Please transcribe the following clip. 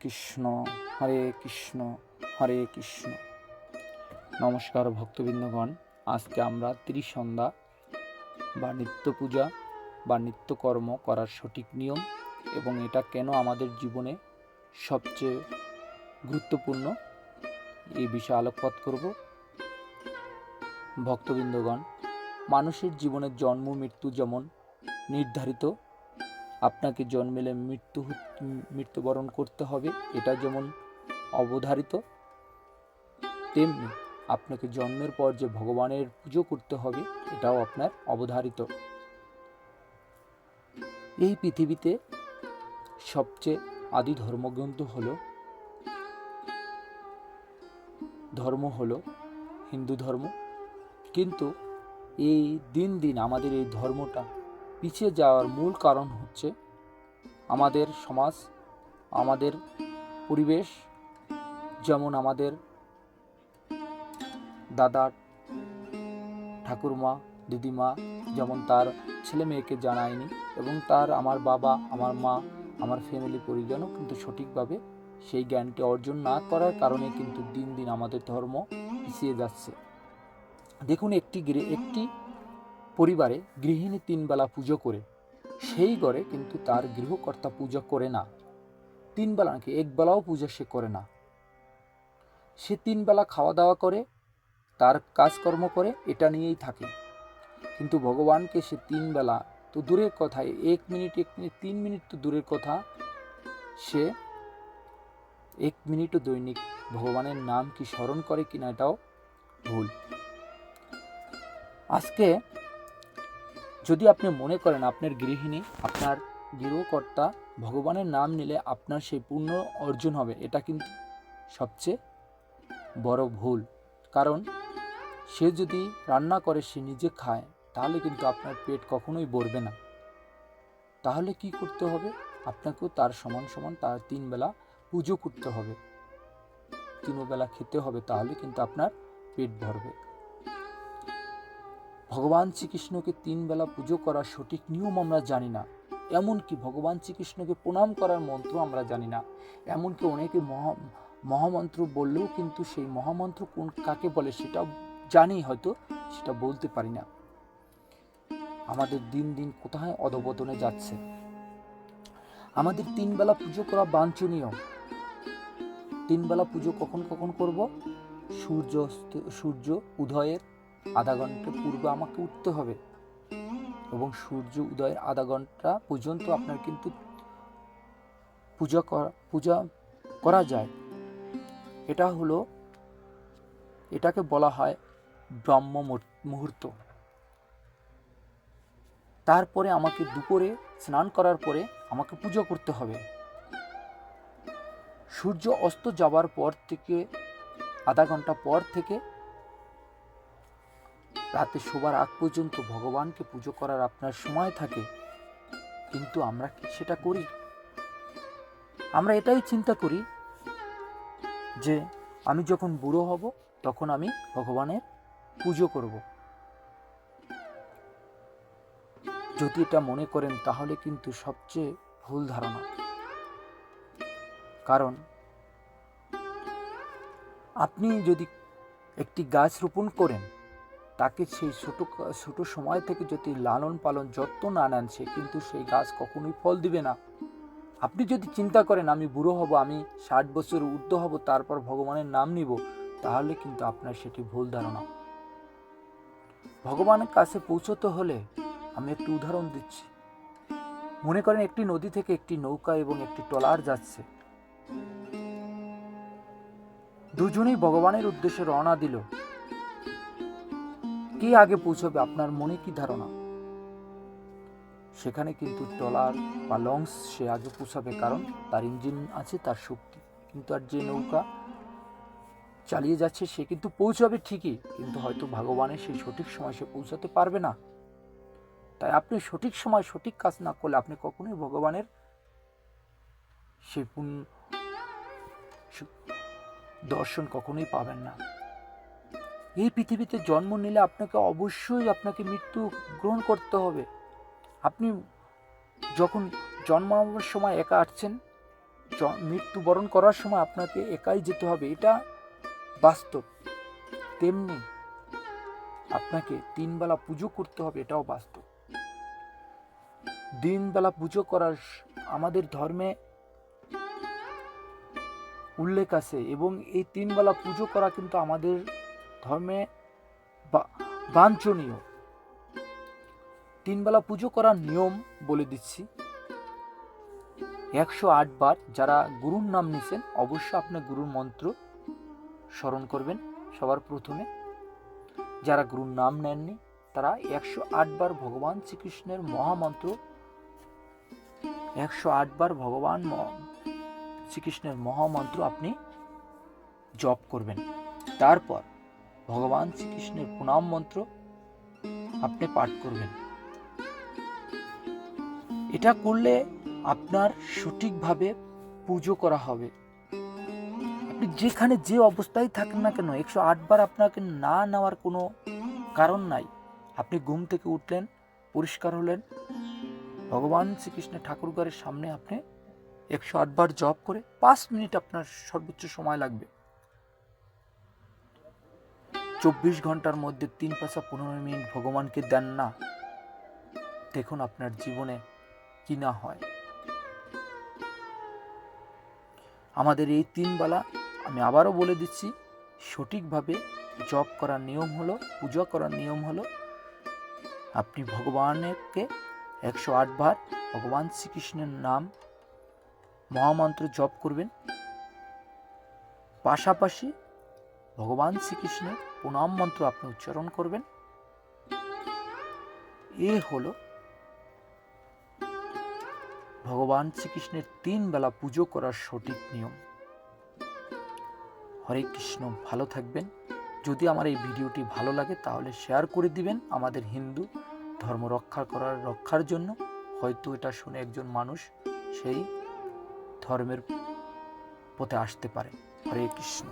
কৃষ্ণ, হরে কৃষ্ণ হরে কৃষ্ণ। নমস্কার ভক্তবৃন্দগণ, আজকে আমরা ত্রিসন্ধ্যা বা নিত্য পূজা বা নিত্যকর্ম করার সঠিক নিয়ম এবং এটা কেন আমাদের জীবনে সবচেয়ে গুরুত্বপূর্ণ এই বিষয়ে আলোকপাত করব। ভক্তবৃন্দগণ, মানুষের জীবনের জন্ম, মৃত্যু যেমন নির্ধারিত আপনাকে জন্মেলে মৃত্যু মৃত্যুবরণ করতে হবে। এটা যেমন অবধারিত, তেমনি আপনাকে জন্মের পর যে ভগবানের পুজো করতে হবে, এটাও আপনার অবধারিত। এই পৃথিবীতে সবচেয়ে আদি ধর্মগ্রন্থ হল, ধর্ম হল হিন্দু ধর্ম। কিন্তু এই দিন দিন আমাদের এই ধর্মটা পিছিয়ে যাওয়ার মূল কারণ হচ্ছে আমাদের সমাজ, আমাদের পরিবেশ, যেমন আমাদের দাদা ঠাকুরমা, দিদিমা, যেমন তার ছেলে মেয়েকে জানায়নি এবং তার আমার বাবা, আমার মা, আমার ফ্যামিলি পরিজনও কিন্তু সঠিকভাবে সেই জ্ঞানটি অর্জন না করার কারণে কিন্তু দিন দিন আমাদের ধর্ম পিছিয়ে যাচ্ছে। দেখুন একটি একটি পরিবারে গৃহিণী তিনবেলা পুজো করে, সেই ঘরে কিন্তু তার গৃহকর্তা পূজা করে না। তিন বেলা নাকি এক বেলাও পূজা সে করে না। সে তিনবেলা খাওয়া দাওয়া করে, তার কাজকর্ম করে, এটা নিয়েই থাকে। কিন্তু ভগবানকে সে তিনবেলা তো দূরের কথায় এক মিনিট এক মিনিট, তিন মিনিট তো দূরের কথা। সে এক মিনিটও দৈনিক ভগবানের নাম কি স্মরণ করে কিনা এটাও ভুল। আজকে যদি আপনি মনে করেন আপনার গৃহিণী, আপনার গৃহকর্তা ভগবানের নাম নিলে আপনার সেই পূর্ণ অর্জন হবে, এটা কিন্তু সবচেয়ে বড় ভুল। কারণ সে যদি রান্না করে, সে নিজে খায়, তাহলে কিন্তু আপনার পেট কখনোই ভরবে না। তাহলে কি করতে হবে? আপনাকেও তার সমান সমান তার তিন বেলা পুজো করতে হবে। তিনবেলা খেতে হবে, তাহলে কিন্তু আপনার পেট ভরবে। ভগবান শ্রীকৃষ্ণকে তিন বেলা পুজো করার সঠিক নিয়ম আমরা জানি না। এমনকি ভগবান শ্রীকৃষ্ণকে প্রণাম করার মন্ত্র আমরা জানি না। এমনকি অনেকে মহা, মহামন্ত্র বললেও কিন্তু সেই মহামন্ত্র কোন, কাকে বলে সেটা জানি হয়তো, সেটা বলতে পারি না। আমাদের দিন দিন কোথায় অধপতনে যাচ্ছে? আমাদের তিন বেলা পুজো করা বাঞ্ছনীয়। তিন বেলা পুজো কখন কখন করব? সূর্য সূর্য, উদয়ের আধা ঘণ্টা পূর্বে আমাকে উঠতে হবে এবং সূর্য উদয়ের আধা ঘণ্টা পর্যন্ত আপনার কিন্তু পূজা করা পূজা করা যায়। এটা হলো, এটাকে বলা হয় ব্রহ্ম মুহূর- মুহূর্ত। তারপরে আমাকে দুপুরে স্নান করার পরে আমাকে পুজো করতে হবে। সূর্য অস্ত যাবার পর থেকে, আধা ঘণ্টা পর থেকে রাতে শোবার আগ পর্যন্ত ভগবানকে পুজো করার আপনার সময় থাকে। কিন্তু আমরা কি সেটা করি? আমরা এটাই চিন্তা করি যে আমি যখন বুড়ো হব, তখন আমি ভগবানের পুজো করব। যদি এটা মনে করেন, তাহলে কিন্তু সবচেয়ে ভুল ধারণা। কারণ আপনি যদি একটি গাছ রোপণ করেন তাকে সেই ছোটো ছোটো সময় থেকে যদি লালন পালন, যত্ন না নেন, সে কিন্তু সেই গাছ কখনোই ফল দিবে না। আপনি যদি চিন্তা করেন, আমি বুড়ো হব, আমি ষাট বছর ঊর্ধ্ব হব, তারপর ভগবানের নাম নিব, তাহলে কিন্তু আপনার সেটি ভুল ধারণা। ভগবানের কাছে পৌঁছতে হলে আমি একটি উদাহরণ দিচ্ছি। মনে করেন একটি নদী থেকে একটি নৌকা এবং একটি ট্রলার যাচ্ছে। দুজনেই ভগবানের উদ্দেশ্যে রওনা দিল। কে আগে পৌঁছবে? আপনার মনে কি ধারণা? সেখানে কিন্তু ট্রলার বা লঞ্চ সে আগে পৌঁছাবে, কারণ তার ইঞ্জিন আছে, তার শক্তি। কিন্তু আর যে নৌকা চালিয়ে যাচ্ছে, সে কিন্তু পৌঁছাবে ঠিকই, কিন্তু হয়তো ভগবানের সেই সঠিক সময় সে পৌঁছাতে পারবে না। তাই আপনি সঠিক সময় সঠিক কাজ না করলে আপনি কখনোই ভগবানের সু- দর্শন কখনোই পাবেন না। এই পৃথিবীতে জন্ম নিলে আপনাকে অবশ্যই আপনাকে মৃত্যু গ্রহণ করতে হবে। আপনি যখন জন্মানোর সময় একা আসছেন মৃত্যুবরণ করার সময় আপনাকে একাই যেতে হবে। এটা বাস্তব। তেমনি আপনাকে তিনবেলা পুজো করতে হবে, এটাও বাস্তব। দিনবেলা পুজো করার আমাদের ধর্মে উল্লেখ আছে এবং এই তিনবেলা পুজো করা কিন্তু আমাদের ধর্মে বাঞ্ছনীয়। তিন বেলা পুজো করার নিয়ম বলে দিচ্ছি। একশো আট বার যারা গুরুর নাম নিছেন, অবশ্যই আপনার গুরুর মন্ত্র স্মরণ করবেন সবার প্রথমে। যারা গুরুর নাম নেননি, তারা একশো আট বার ভগবান শ্রীকৃষ্ণের মহামন্ত্র, একশো আট বার ভগবান শ্রীকৃষ্ণের মহামন্ত্র আপনি জপ করবেন। তারপর ভগবান শ্রীকৃষ্ণের প্রণাম মন্ত্র আপনি পাঠ করবেন। এটা করলে আপনার সঠিকভাবে পুজো করা হবে। আপনি যেখানে যে অবস্থায় থাকেন না কেন, একশো আটবার আপনাকে না নেওয়ার কোনো কারণ নাই। আপনি ঘুম থেকে উঠলেন, পরিষ্কার হলেন। ভগবান শ্রীকৃষ্ণের ঠাকুরঘরের সামনে আপনি একশো আটবার জপ করে পাঁচ মিনিট আপনার সর্বোচ্চ সময় লাগবে। চব্বিশ ঘণ্টার মধ্যে তিন পাঁচা পনেরো মিনিট ভগবানকে দেন না। দেখুন আপনার জীবনে কি না হয়। আমাদের এই তিন বেলা আমি আবারও বলে দিচ্ছি, সঠিকভাবে জপ করার নিয়ম হলো, পূজা করার নিয়ম হলো, আপনি ভগবানকে একশো বার ভগবান শ্রীকৃষ্ণের নাম মহামন্ত্র জপ করবেন। পাশাপাশি ভগবান শ্রীকৃষ্ণের প্রণাম মন্ত্র আপনি উচ্চারণ করবেন। এ হল ভগবান শ্রীকৃষ্ণের তিন বেলা পুজো করার সঠিক নিয়ম। হরে কৃষ্ণ, ভালো থাকবেন। যদি আমার এই ভিডিওটি ভালো লাগে তাহলে শেয়ার করে দিবেন আমাদের হিন্দু ধর্ম রক্ষা করার, রক্ষার জন্য। হয়তো এটা শুনে একজন মানুষ সেই ধর্মের পথে আসতে পারে। হরে কৃষ্ণ।